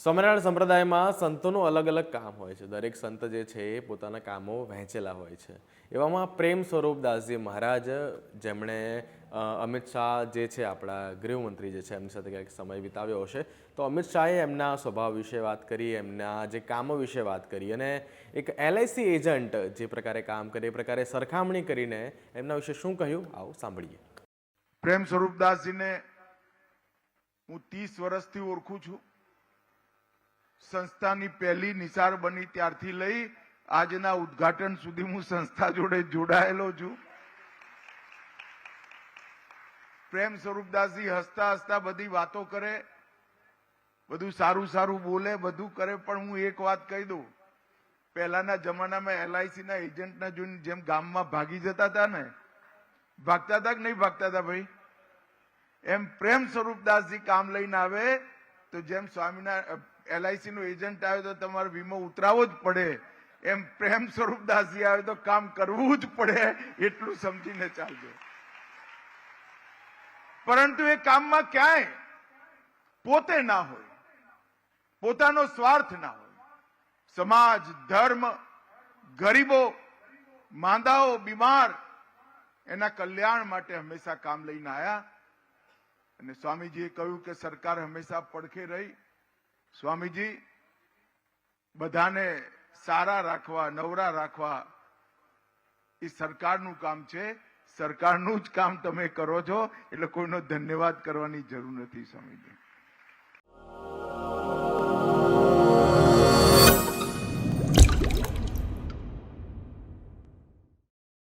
સ્વામિનારાયણ સંપ્રદાયમાં સંતોનું અલગ અલગ કામ હોય છે. દરેક સંત જે છે એ પોતાના કામો વહેંચેલા હોય છે. એવામાં પ્રેમ સ્વરૂપદાસજી મહારાજ, જેમણે અમિત શાહ જે છે આપણા ગૃહમંત્રી જે છે, એમની સાથે ક્યાંક સમય વિતાવ્યો હશે, તો અમિત શાહે એમના સ્વભાવ વિશે વાત કરી, એમના જે કામો વિશે વાત કરી અને એક એલઆઈસી એજન્ટ જે પ્રકારે કામ કરે, એ પ્રકારે સરખામણી કરીને એમના વિશે શું કહ્યું, આવું સાંભળીએ. પ્રેમ સ્વરૂપદાસજીને હું ત્રીસ વર્ષથી ઓળખું છું. સંસ્થાની પહેલી નિશાળ બની ત્યારથી લઈ આજના ઉદઘાટન સુધી હું સંસ્થા જોડે જોડાયેલો છું. પ્રેમ સ્વરૂપદાસજી હસતા હસતા બધી વાતો કરે, બધું સારું સારું બોલે, બધું કરે, પણ હું એક વાત કહી દઉં. પહેલાના જમાનામાં એલઆઈસી ના એજન્ટના જોઈને જેમ ગામમાં ભાગી જતા હતા ને, ભાગતા હતા કે નહીં ભાગતા હતા ભાઈ? એમ પ્રેમ સ્વરૂપદાસજી કામ લઈને આવે તો જેમ સ્વામીના એલઆઈસી નો એજન્ટ આવે તો તમારો વીમો ઉતરાવો જ પડે. એમ પ્રેમ સ્વરૂપદાસજી આવે તો કામ કરવું જ પડે, એટલું સમજીને ચાલજો. પરંતુ એ કામમાં ક્યાંય પોતે ના હોય, પોતાનો સ્વાર્થ ના હોય. સમાજ, ધર્મ, ગરીબો, માંદાઓ, બીમાર, એના કલ્યાણ માટે હંમેશા કામ લઈને આવ્યા અને સ્વામીજીએ કહ્યું કે સરકાર હંમેશા પડખે રહી. સ્વામીજી, બધાને સારા રાખવા, નવરા રાખવા એ સરકારનું કામ છે. સરકારનું જ કામ તમે કરો છો. એટલે કોઈનો ધન્યવાદ કરવાની જરૂર નથી સ્વામીજી.